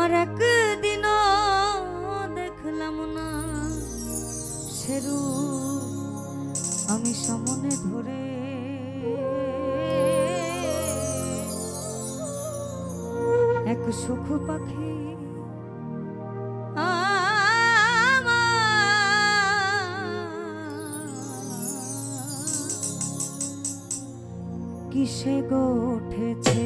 আর একদিন দেখলাম না। সেরু আমি সামনে ধরে। এক সুখ পাখি কিসে গঠেছে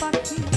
patinho.